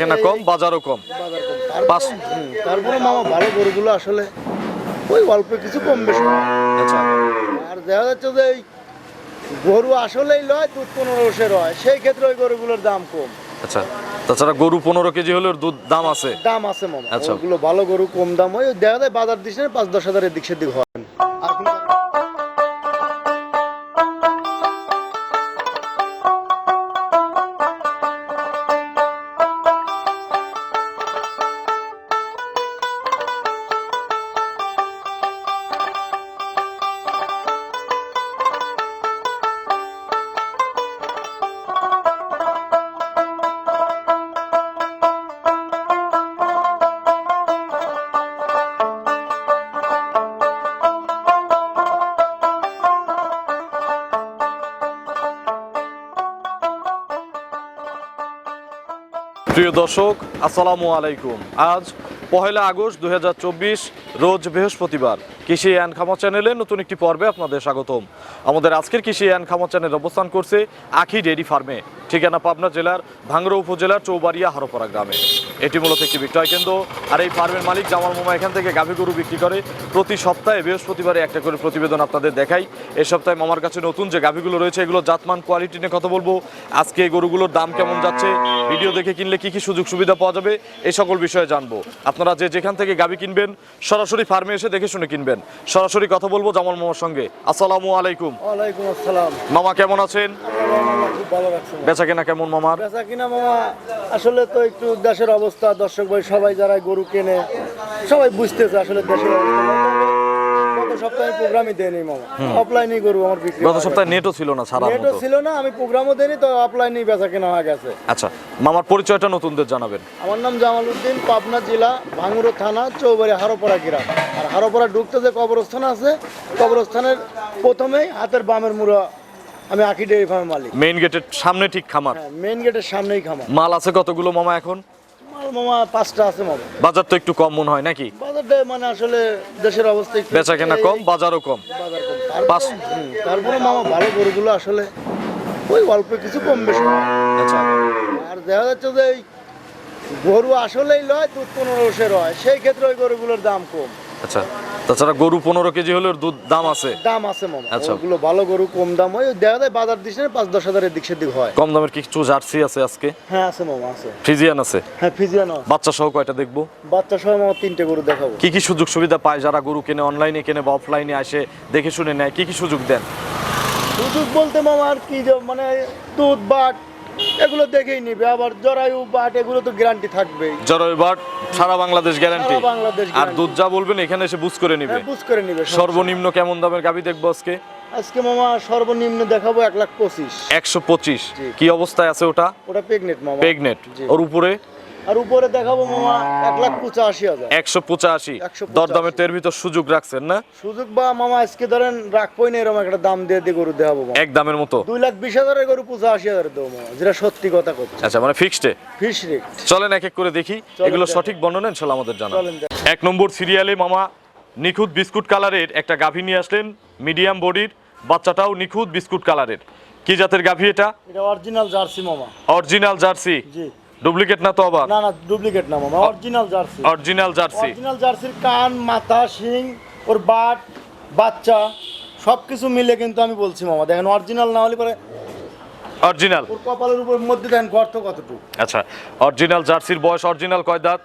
কেনা কম বাজারও কম। তারপরে মামা ভালো গরুগুলো আসলে ওই অল্প কিছু কম বেশি। আচ্ছা। আর দেখা যাচ্ছে যে এই গরু আসলেই লয় দুধ পনেরোশো রয় সেই ক্ষেত্রে ওই গরুগুলোর দাম কম। আচ্ছা। তাছাড়া গরু পনেরো কেজি হলেও দুধ দাম আছে। দাম আছে মামা। আচ্ছা। ওগুলো ভালো গরু কম দাম হয়। ওই দেখা যায় বাজার দিচ্ছে পাঁচ দশ হাজারের দিক সেদিক হয়। প্রিয় দর্শক, আসসালামু আলাইকুম। আজ পহেলা আগস্ট দু হাজার চব্বিশ, রোজ বৃহস্পতিবার। কৃষি অ্যান্ড খামা চ্যানেলে নতুন একটি পর্বে আপনাদের স্বাগতম। আমাদের আজকের কৃষি অ্যান্ড খামা চ্যানেল অবস্থান করছে আখি ডেয়ারি ফার্মে, ঠিকানা পাবনা জেলার ভাঙ্গরা উপজেলার চৌবাড়িয়া হারোপাড়া গ্রামে। এটি মূলত একটি বিক্রয় কেন্দ্র। আর এই ফার্মের মালিক জামাল মোমা এখান থেকে গাভী গরু বিক্রি করে। প্রতি সপ্তাহে বৃহস্পতিবারে একটা করে প্রতিবেদন আপনাদের দেখাই। এই সপ্তাহে মামার কাছে নতুন যে গাভীগুলো রয়েছে এগুলো জাতমান কোয়ালিটি নিয়ে কথা বলব। আজকে এই গরুগুলোর দাম কেমন যাচ্ছে ভিডিও দেখে কিনলে কি কি সুযোগ সুবিধা পাওয়া যাবে এই সকল বিষয়ে জানব। আপনারা যে যেখান থেকে গাভী কিনবেন সরাসরি ফার্মে এসে দেখে শুনে কিনবেন। সরাসরি কথা বলব জামাল মোমার সঙ্গে। আসসালামু আলাইকুম। ওয়ালাইকুম আসসালাম। মামা কেমন আছেন। বেচা কেনা কেমন মামার? বেচা কিনা মামা আসলে তো একটু দেশের অবস্থা দর্শক ভাই সবাই যারা গরু কেনে সবাই বুঝতেছে আসলে দেশের গত সপ্তাহে প্রোগ্রামই দেয়নি মামা। গরু আমার বিক্রি গত সপ্তাহে নেটও ছিল না নেটও ছিল না আমি প্রোগ্রামও তো অফলাইনেই বেচা কেনা হয়ে গেছে। আচ্ছা মামার পরিচয়টা নতুনদের জানাবেন। আমার নাম জামাল উদ্দিন পাবনা জেলা ভাঙ্গুরো থানা চৌবাড়ি হারোপাড়া গ্রাম। আর হারোপাড়া ঢুকতে যে কবরস্থান আছে কবরস্থানের প্রথমেই হাতের বামের মুড়া আমি আখি ডেয়ারি ফার্মের মালিক। মেইন গেটের সামনে ঠিক খামার। হ্যাঁ মেইন গেটের সামনেই খামার। মাল আছে কতগুলো মামা এখন? মাল মামা পাঁচটা আছে মামা। বাজার তো একটু কম মনে হয় নাকি? বাজারটা মানে আসলে দেশের অবস্থা একটু বেচা কেনা কম বাজারও কম। বাজার কম। তারপরে- পাঁচ- তারপরে মামা ভালো গরুগুলো আসলে ওই অল্প কিছু কম বেশি। আচ্ছা। আর দেখা যাচ্ছে যে এই গরু আসলেই লয় দুধ পনেরোশো রয়। সেই ক্ষেত্রে ওই গরুগুলোর দাম কম। আচ্ছা তাছাড়া গরু পনেরো কেজি হলেও দুধ দাম আছে। দাম আছে মামা আচ্ছা। ওগুলো ভালো গরু কম দাম হয়। দেখা যায় বাজার দিচ্ছে পাঁচ দশ হাজারের দিক সেদিক হয়। কম দামের কিছু জার্সি আছে আজকে? হ্যাঁ আছে মামা আছে। ফ্রিজিয়ান আছে? হ্যাঁ ফিজিয়ানো বাচ্চা সহ কয়টা দেখব? বাচ্চা সহ মামা তিনটে গরু দেখাবো। কি কি সুযোগ সুবিধা পায় যারা গরু কিনে অনলাইনে কিনে বা অফলাইনে আসে দেখে শুনে নেয়? কি কি সুযোগ দেন? সুযোগ বলতে মামা আর কি মানে দুধ বাট এগুলো দেখেই নিবে আবার জরায়ু বাট এগুলো তো গ্যারান্টি থাকবেই। বাট সারা বাংলাদেশ গ্যারান্টি সারা বাংলাদেশ আর। দুধ যা বলবেন এখানে এসে বুঝ করে নিবে। হ্যাঁ বুঝ করে নিবে সর্বনিম্ন কেমন দামের গাবি দেখব আজকে? আজকে মামা সর্বনিম্ন দেখাবো এক লাখ পঁচিশ। একশো পঁচিশ। কি অবস্থায় আছে ওটা? ওটা পেগনেট মামা। প্রেগনেট। ওর উপরে? আর উপরে দেখাবো মামা এক লাখ পঁচাশি হাজার। একশো পঁচাশি। 185 দরদামের তের ভিতর সুযোগ রাখছেন না? সুযোগ বা মামা আজকে ধরেন রাখবোই না এরকম একটা দাম দিয়ে দিয়ে গরু দেখাবো এক দামের মতো? দুই লাখ বিশ হাজারের গরু পঁচাশি হাজার দেবো মামা যেটা সত্যি কথা কথা আচ্ছা মানে ফিক্সডে ফিস রেট চলেন এক এক করে দেখি এগুলো সঠিক বর্ণনা ইনশাল্লাহ আমাদের জানা। এক নম্বর সিরিয়ালে মামা নিখুঁত বিস্কুট কালারের একটা গাভী নিয়ে আসলেন মিডিয়াম বডির বাচ্চাটাও নিখুঁত বিস্কুট কালারের। কি জাতের গাভী এটা? এটা অরিজিনাল জার্সি মামা। Original Jersey. জি। ডুপ্লিকেট না তো আবার? না না ডুপ্লিকেট না মামা original Jersey original Jersey original জার্সির কান মাথা শিং ওর বাট বাচ্চা সব কিছু মিলে কিন্তু আমি বলছি মামা দেখেন অরিজিনাল না হলে পরে অরিজিনাল ওর কপালের উপর মধ্যে দেখেন গর্ত কতটুকু। আচ্ছা অরিজিনাল জার্সির বয়স অরিজিনাল কয় দাঁত?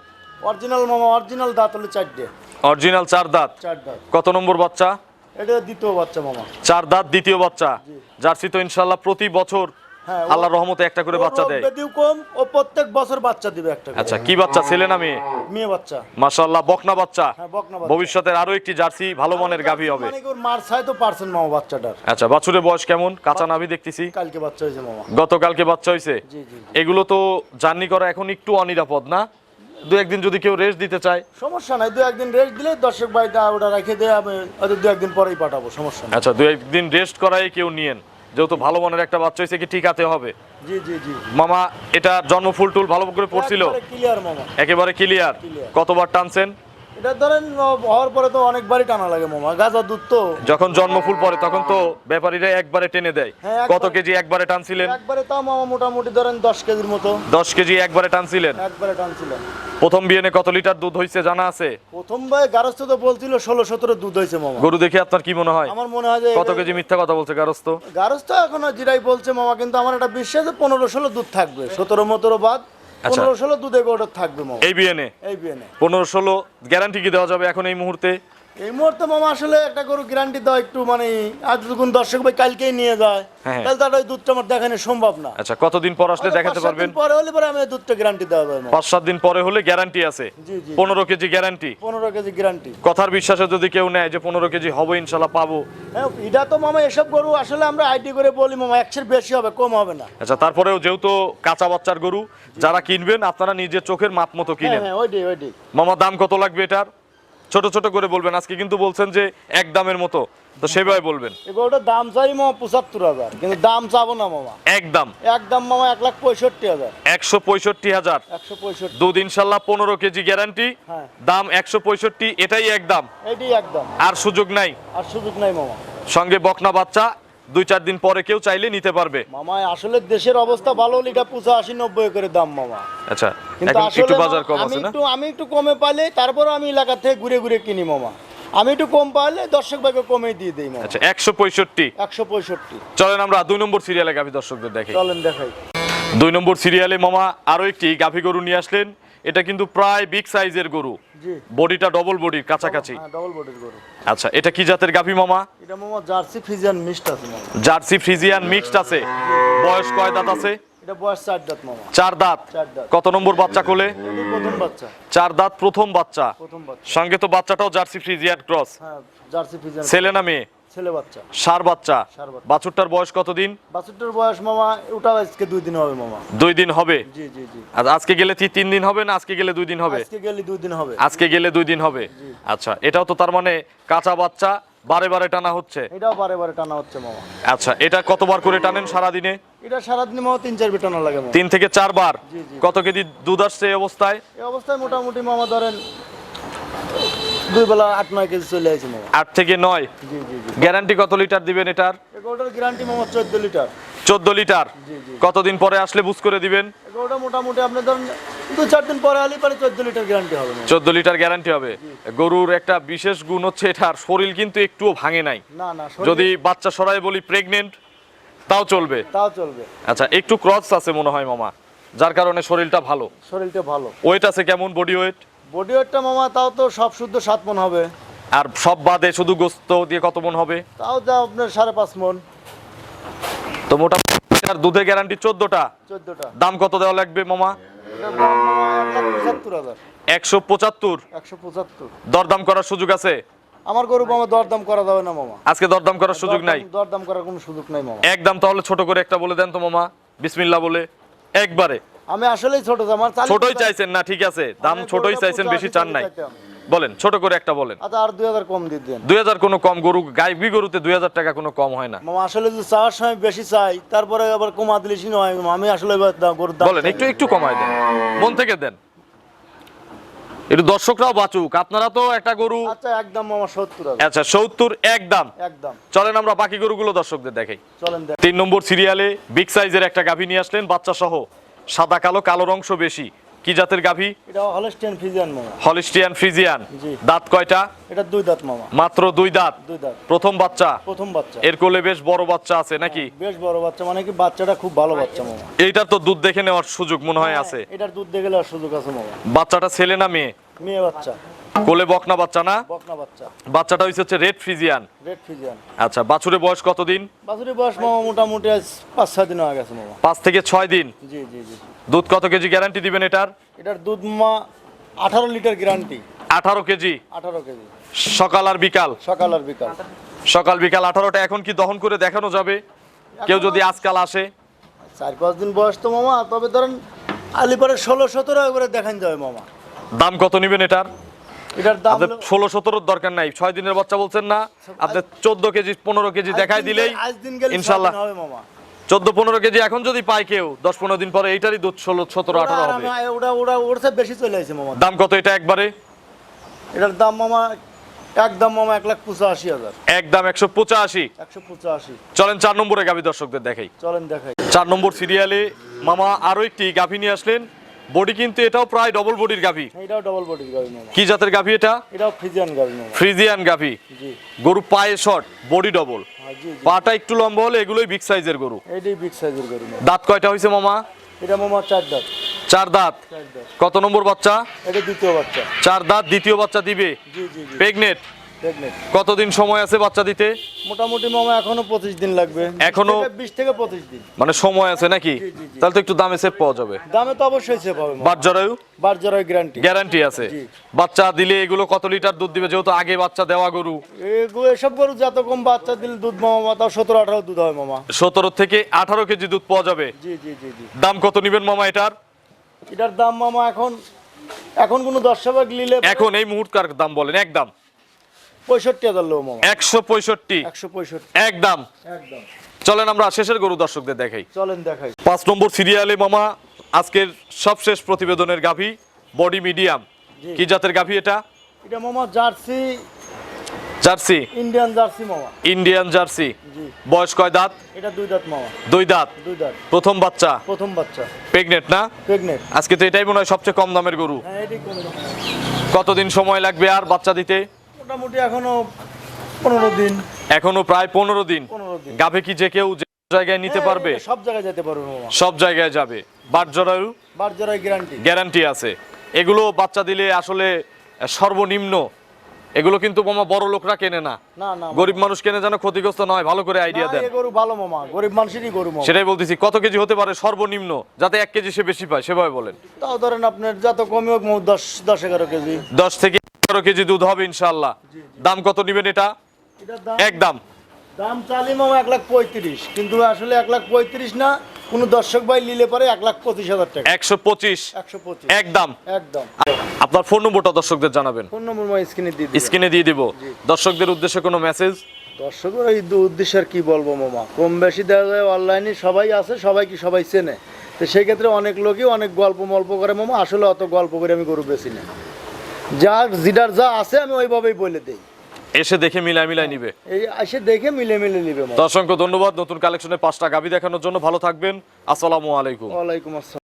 অরিজিনাল মামা অরিজিনাল দাঁত হলে চারটে। অরিজিনাল চার দাঁত। চার দাঁত। কত নম্বর বাচ্চা? এটা দ্বিতীয় বাচ্চা মামা। চার দাঁত দ্বিতীয় বাচ্চা। জার্সি তো ইনশাল্লাহ প্রতি বছর হ্যাঁ, আল্লাহর রহমতে একটা করে বাচ্চা দেয়। বেদিও কম ও প্রত্যেক বছর বাচ্চা দিবে একটা করে। আচ্ছা কি বাচ্চা ছেলে না মেয়ে? মেয়ে বাচ্চা। মাশাল্লাহ বকনা বাচ্চা। হ্যাঁ বকনা বাচ্চা। ভবিষ্যতের আরও একটি জার্সি ভালো মানের গাভী হবে। মানে কি ওর মার ছাই তো পারছেন মামা বাচ্চাটার। আচ্ছা বাছুরের বয়স কেমন? কাঁচা নাভি দেখতেছি। কালকে বাচ্চা হয়েছে মামা। গতকালকে বাচ্চা হয়েছে। জি জি জি। এগুলো তো জার্নি করা এখন একটু অনিরাপদ না? দু একদিন যদি কেউ রেস্ট দিতে চায়। সমস্যা নাই দু একদিন রেস্ট দিলে দর্শক বাড়িতে ওটা রেখে দিয়ে আমি হয়তো দু একদিন পরেই পাঠাবো সমস্যা নেই। আচ্ছা দু একদিন রেস্ট করাই কেউ নিয়েন। যেহেতু ভালো মনের একটা বাচ্চা হয়েছে কি ঠিক আছে হবে? জি জি জি মামা এটা জন্ম ফুল টুল ভালো করে পড়ছিল? একেবারে ক্লিয়ার কতবার টানছেন? এটা ধরেন হওয়ার পরে তো অনেকবারই টানা লাগে মামা দুধ তো। যখন জন্মফুল পরে তখন তো ব্যাপারীরা একবারে টেনে দেয়। হ্যাঁ, কত কেজি একবারে টানছিলেন? একবারে তাও মামা মোটামুটি ধরেন দশ কেজির মতো। দশ কেজি একবারে টানছিলেন? একবারে টানছিলেন প্রথম বিয়েনে কত লিটার দুধ হয়েছে জানা আছে? প্রথম ভাই গারস্থ তো বলছিল ষোলো সতেরো দুধ হয়েছে মামা। গরু দেখে আপনার কি মনে হয়? আমার মনে হয় যে কত কেজি মিথ্যা কথা বলছে গারস্থ? গারস্থ এখন জিরাই বলছে মামা কিন্তু আমার একটা বিশ্বাস পনেরো ষোলো দুধ থাকবে। সতেরো মতেরো বাদ। পনেরো ষোলো দুধে অর্ডার থাকবে এই বিএনএ এই বিএনএ পনেরো ষোলো গ্যারান্টি কি দেওয়া যাবে এখন এই মুহূর্তে? এই মুহূর্তে মামা আসলে একটা গরু গ্যারান্টি দেওয়া একটু মানে আজ যখন দর্শক ভাই কালকেই নিয়ে যায় হ্যাঁ। তাহলে তার ওই দুধটা আমার দেখানো সম্ভব না। আচ্ছা কতদিন পর আসলে দেখাতে পারবেন? পরে হলে পরে আমি দুধটা গ্যারান্টি দেওয়া যাবে পাঁচ সাত দিন পরে হলে গ্যারান্টি আছে? পনেরো কেজি গ্যারান্টি পনেরো কেজি গ্যারান্টি কথার বিশ্বাসে যদি কেউ নেয় যে পনেরো কেজি হবে ইনশাল্লাহ পাবো। হ্যাঁ এটা তো মামা এসব গরু আসলে আমরা আইডি করে বলি মামা একশের বেশি হবে কম হবে না। আচ্ছা তারপরেও যেহেতু কাঁচা বাচ্চার গরু যারা কিনবেন আপনারা নিজের চোখের মাপ মতো হ্যাঁ কিনেন হ্যাঁ মামা দাম কত লাগবে এটার? ছোট ছোট করে বলবেন। আজকে কিন্তু বলছেন যে এক দামের মতো। তো সেভাবে বলবেন। এগুলোটা দাম চাই মামা পঁচাত্তর হাজার। কিন্তু দাম চাবো না মামা। একদম একদম মামা এক লাখ পঁয়ষট্টি হাজার। একশো পঁয়ষট্টি হাজার। একশো পঁয়ষট্টি। দুধ ইনশাল্লাহ পনেরো কেজি গ্যারান্টি। হ্যাঁ। দাম একশো পঁয়ষট্টি এটাই একদম এটাই একদম আর সুযোগ নাই। আর সুযোগ নাই মামা। সঙ্গে বকনা বাচ্চা দুই চার দিন পরে কেউ চাইলে নিতে পারবে। মামা আসলে দেশের অবস্থা ভালো হলে এটা পঁচা আশি নব্বই করে দাম মামা। আচ্ছা কিন্তু একটু বাজার কম আমি আছে না? একটু আমি একটু কমে পাইলে তারপর আমি এলাকা থেকে ঘুরে ঘুরে কিনি মামা। আমি একটু কম পাইলে দর্শক ভাইকে কমে দিয়ে দিই মামা। আচ্ছা একশো পঁয়ষট্টি। একশো পঁয়ষট্টি। চলেন আমরা দুই নম্বর সিরিয়ালে গাভী দর্শকদের দেখি। চলেন দেখাই। দুই নম্বর সিরিয়ালে মামা আরও একটি গাভী গরু নিয়ে আসলেন। এটা কিন্তু প্রায় বিগ সাইজের গরু। বডিটা ডবল বডির কাছাকাছি। হ্যাঁ ডবল বডির গরু। আচ্ছা এটা কি জাতের গাভী মামা? এটা মামা জার্সি ফিজিয়ান মিক্সড আছে মামা। জার্সি ফ্রিজিয়ান মিক্সড আছে। বয়স কয় দাঁত আছে? এটা বয়স চার দাঁত মামা। চার দাঁত। কত নম্বর বাচ্চা কোলে? প্রথম বাচ্চা। চার দাঁত প্রথম বাচ্চা। প্রথম বাচ্চা। সঙ্গে তো বাচ্চাটাও জার্সি ফ্রিজিয়ান ক্রস। হ্যাঁ জার্সি ছেলে না মেয়ে? ছেলে বাচ্চা। সার বাচ্চা। বাছুরটার বয়স কতদিন? বাছুরটার বয়স মামা ওটাও আজকে দুই দিন হবে মামা। দুই দিন হবে? জি জি জি। আর আজকে গেলে তিন দিন হবে না আজকে গেলে দুই দিন হবে? আজকে গেলে দুই দিন হবে। আজকে গেলে দুই দিন হবে? আচ্ছা এটাও তো তার মানে কাঁচা বাচ্চা বারে বারে টানা হচ্ছে? এটাও বারে বারে টানা হচ্ছে মামা। আচ্ছা এটা কতবার করে টানেন সারা দিনে এটা সারাদিন মামা তিন চার টানা লাগে তিন থেকে চারবার? জি, জি। কত কেজি দুধ আসছে এই অবস্থায়? এই অবস্থায় মোটামুটি মামা ধরেন দুই বেলা আট নয় কেজি চলে আসছে আট থেকে নয়? গ্যারান্টি কত লিটার দিবেন এটার? গ্যারান্টি মামা চোদ্দ লিটার চোদ্দ লিটার কতদিন পরে আসলে বুঝ করে দিবেন? মোটামুটি আপনি ধরেন দু চার দিন পরে হলে পরে চোদ্দ লিটার গ্যারান্টি হবে চোদ্দ লিটার গ্যারান্টি হবে। গরুর একটা বিশেষ গুণ হচ্ছে এটার শরীর কিন্তু একটুও ভাঙে নাই। না না যদি বাচ্চা সরাই বলি প্রেগনেন্ট তাও চলবে। তাও চলবে। আচ্ছা একটু ক্রস আছে মনে হয় মামা যার কারণে শরীরটা ভালো। শরীরটা ভালো। ওয়েট আছে কেমন বডি ওয়েট বডি ওয়েটটা মামা তাও তো সব শুদ্ধ সাত মন হবে। আর সব বাদে শুধু গোস্ত দিয়ে কত মন হবে? তাও যা আপনার সাড়ে পাঁচ মন। তো মোটামুটি এটার দুধে গ্যারান্টি চোদ্দটা? চোদ্দটা। দাম কত দেওয়া লাগবে মামা? একশো পঁচাত্তর? একশো পঁচাত্তর। দরদাম করার সুযোগ আছে? আমার গরু মামা দরদাম করা যাবে না মামা। আজকে দরদাম করার সুযোগ নাই? দরদাম- দরদাম করার কোনো সুযোগ নাই মামা। একদম তাহলে ছোট করে একটা বলে দেন তো মামা। বিসমিল্লা বলে। একবারে। আমি আসলেই ছোট আমার ছোটই চাইছেন না ঠিক আছে। দাম ছোটই চাইছেন বেশি চান নাই। বলেন ছোট করে একটা বলেন। আচ্ছা আর দুই হাজার কম দিয়ে দেন। দুই হাজার কোনো কম গরু গাইবি গরুতে দুই হাজার টাকা কোনো কম হয় না। মামা আসলে যদি চাওয়ার সময় বেশি চাই তারপরে আবার কমা দিলে নয়। আমি আসলে এবার গরুর দাম বলেন একটু একটু কমায় দেন। মন থেকে দেন। একটু দর্শকরাও বাঁচুক। আপনারা তো একটা গরু আচ্ছা একদম মামা সত্তর হাজার। আচ্ছা সত্তর একদম একদম চলেন আমরা বাকি গরুগুলো দর্শকদের দেখাই। চলেন তিন নম্বর সিরিয়ালে বিগ সাইজের একটা গাভী নিয়ে আসলেন বাচ্চা সহ সাদা কালো কালোর অংশ বেশি। কি জাতের গাভী? এটা হলস্টিয়ান ফিজিয়ান মামা। হলিস্টিয়ান ফ্রিজিয়ান দাঁত কয়টা? এটা দুই দাঁত মামা। মাত্র দুই দাঁত? দুই দাঁত। প্রথম বাচ্চা? প্রথম বাচ্চা। এর কোলে বেশ বড় বাচ্চা আছে নাকি? বেশ বড় বাচ্চা। মানে কি বাচ্চাটা খুব ভালো বাচ্চা মামা। এইটার তো দুধ দেখে নেওয়ার সুযোগ মনে হয় আছে। এটার দুধ দেখে নেওয়ার সুযোগ আছে মামা। বাচ্চাটা ছেলে না মেয়ে? মেয়ে বাচ্চা। কোলে বকনা বাচ্চা না? বকনা বাচ্চা। বাচ্চাটা হইছে হচ্ছে রেড ফ্রিজিয়ান রেড ফিজিয়ান। আচ্ছা বাছুরের বয়স কতদিন বাছুরের বয়স মামা মোটামুটি আজ পাঁচ ছয় দিন হয়ে গেছে মামা। পাঁচ থেকে ছয় দিন? জি জি জি। দুধ কত কেজি গ্যারান্টি দিবেন এটার? এটার দুধ মা আঠারো লিটার গ্যারান্টি। আঠারো কেজি? আঠারো কেজি। সকাল আর বিকাল? সকাল আর বিকাল। সকাল বিকাল আঠারোটা এখন কি দহন করে দেখানো যাবে? কেউ যদি আজকাল আসে? চার পাঁচ দিন বয়স তো মামা তবে ধরেন আলিপারে ষোলো সতেরো করে দেখান যাবে মামা। দাম কত নেবেন এটার? এটার দাম ষোলো সতেরোর দরকার নাই। ছয় দিনের বাচ্চা বলছেন না। আপনি চোদ্দ কেজি পনেরো কেজি দেখাই দিলেই ইনশাল্লাহ। হবে মামা। চোদ্দ পনেরো কেজি এখন যদি পায় কেউ দশ পনেরো দিন পরে এইটারই দুধ ষোলো সতেরো আঠারো ওরা হবে। আরামে- ওটা ওটা ওর বেশি চলে আসে মামা। দাম কত এটা একবারে? এটার দাম মামা একদম মামা এক লাখ পঁচাশি হাজার। একদম একশো পঁচাশি। একশো পঁচাশি। চলেন চার নম্বরে গাভী দর্শকদের দেখাই। চলেন দেখাই। চার নম্বর সিরিয়ালে মামা আরও একটি গাভী নিয়ে আসলেন। বডি কিন্তু এটাও প্রায় ডবল বডির গাভী। এটাও ডবল বডির মামা কি জাতের গাভী এটা? এটাও ফ্রিজিয়ান মামা ফ্রিজিয়ান গাভী। জি। গরু পায়ে শর্ট বডি ডবল হ্যাঁ পাটা একটু লম্বা হলে এগুলোই বিগ সাইজের গরু। এটাই বিগ সাইজের মামা দাঁত কয়টা হয়েছে মামা? এটা মামা চার দাঁত। চার দাঁত। কত নম্বর বাচ্চা? এটা দ্বিতীয় বাচ্চা। চার দাঁত দ্বিতীয় বাচ্চা দিবে। জি জি জি। প্রেগনেট কতদিন সময় আছে বাচ্চা দিতে? মোটামুটি মামা এখনও পঁচিশ দিন লাগবে। এখনও? বিশ থেকে পঁচিশ দিন। মানে সময় আছে নাকি। তাহলে তো একটু দামে সেভ পাওয়া যাবে। দামে তো অবশ্যই সেভ হবে মামা। বাট জরায়ু বার জরায় গ্যারান্টি গ্যারান্টি আছে। জি। বাচ্চা দিলে এগুলো কত লিটার দুধ দিবে? যেহেতু আগে বাচ্চা দেওয়া গরু। এগুলো এসব গরু যত কম বাচ্চা দিলে দুধ মামা তাও সতেরো আঠারো দুধ হয় মামা। সতেরো থেকে আঠারো কেজি দুধ পাওয়া যাবে। জি জি জি জি। দাম কত নিবেন মামা এটার? এটার দাম মামা এখন এখন কোনো দশ ভাগ নিলে এখন এই মুহূর্তকার দাম বলেন একদম। পঁয়ষট্টি হাজার লো মামা। একশো পঁয়ষট্টি। একশো পঁয়ষট্টি। একদম। একদম। চলেন আমরা শেষের গরু দর্শকদের দেখাই। চলেন দেখাই। পাঁচ নম্বর সিরিয়ালে মামা আজকের সবশেষ প্রতিবেদনের গাভী বডি মিডিয়াম। কি জাতের গাভী এটা? এটা মামা জার্সি। জার্সি? ইন্ডিয়ান জার্সি মামা। Indian Jersey. জি। বয়স কয় দাঁত? এটা দুই দাঁত মামা। দুই দাঁত। দুই দাঁত। প্রথম বাচ্চা? প্রথম বাচ্চা। প্রেগনেন্ট না? আজকে তো এটাই মনে হয় সবচেয়ে কম দামের গরু। হ্যাঁ এটি কম দাম। কতদিন সময় লাগবে আর বাচ্চা দিতে? মোটামুটি এখনও পনেরো দিন। এখনও প্রায় পনেরো দিন। গাভে কি যে কেউ যে জায়গায় নিতে হ্যাঁ, পারবে? সব জায়গায় যেতে পারবে সব জায়গায় যাবে। গ্যারান্টি গ্যারান্টি আছে। এগুলো বাচ্চা দিলে আসলে সর্বনিম্ন। এগুলো কিন্তু মামা বড় লোকরা কেনে না। গরিব মানুষ কেনে যেন ক্ষতিগ্রস্ত নয় ভালো করে আইডিয়া দেন। গরু ভালো মামা গরিব মানুষেরই গরু সেটাই বলতেছি কত কেজি হতে পারে সর্বনিম্ন? যাতে এক কেজি সে বেশি পায় সেভাবে বলেন। তাও ধরেন আপনার যত হোক দশ দশ এগারো কেজি। দশ থেকে এগারো কেজি দুধ হবে ইনশাল্লাহ দাম কত নিবেন এটা? এটার দাম? একদম দাম। চালি মামা এক লাখ পঁয়ত্রিশ কিন্তু আসলে এক লাখ পঁয়ত্রিশ না কোনো দর্শক ভাই নিলে পরে এক লাখ পঁচিশ হাজার টাকা। একশো পঁচিশ। একশো পঁচিশ। একদম একদম আপনার ফোন নম্বরটা দর্শকদের জানাবেন। ফোন নম্বর স্ক্রিনে দিয়ে। স্ক্রিনে দিয়ে দিব। দর্শকদের উদ্দেশ্যে কোনো মেসেজ দর্শকের এই উদ্দেশ্য আর কি বলব মামা? কম বেশি দেখা যায় অনলাইনে সবাই আছে সবাই কি সবাই চেনে। তো সেই ক্ষেত্রে অনেক লোকই অনেক গল্প মল্প করে মামা আসলে অত গল্প করে আমি গরু বেশি না। যার জিডার যা আছে আমি ওইভাবেই বলে দিই। এসে দেখে মিলাই মিলাই নিবে। এই এসে দেখে মিলে মিলে নিবে অসংখ্য ধন্যবাদ। নতুন কালেকশনের পাঁচটা গাবি দেখানোর জন্য ভালো থাকবেন। আসসালামু আলাইকুম। ওয়ালাইকুম আসসালাম।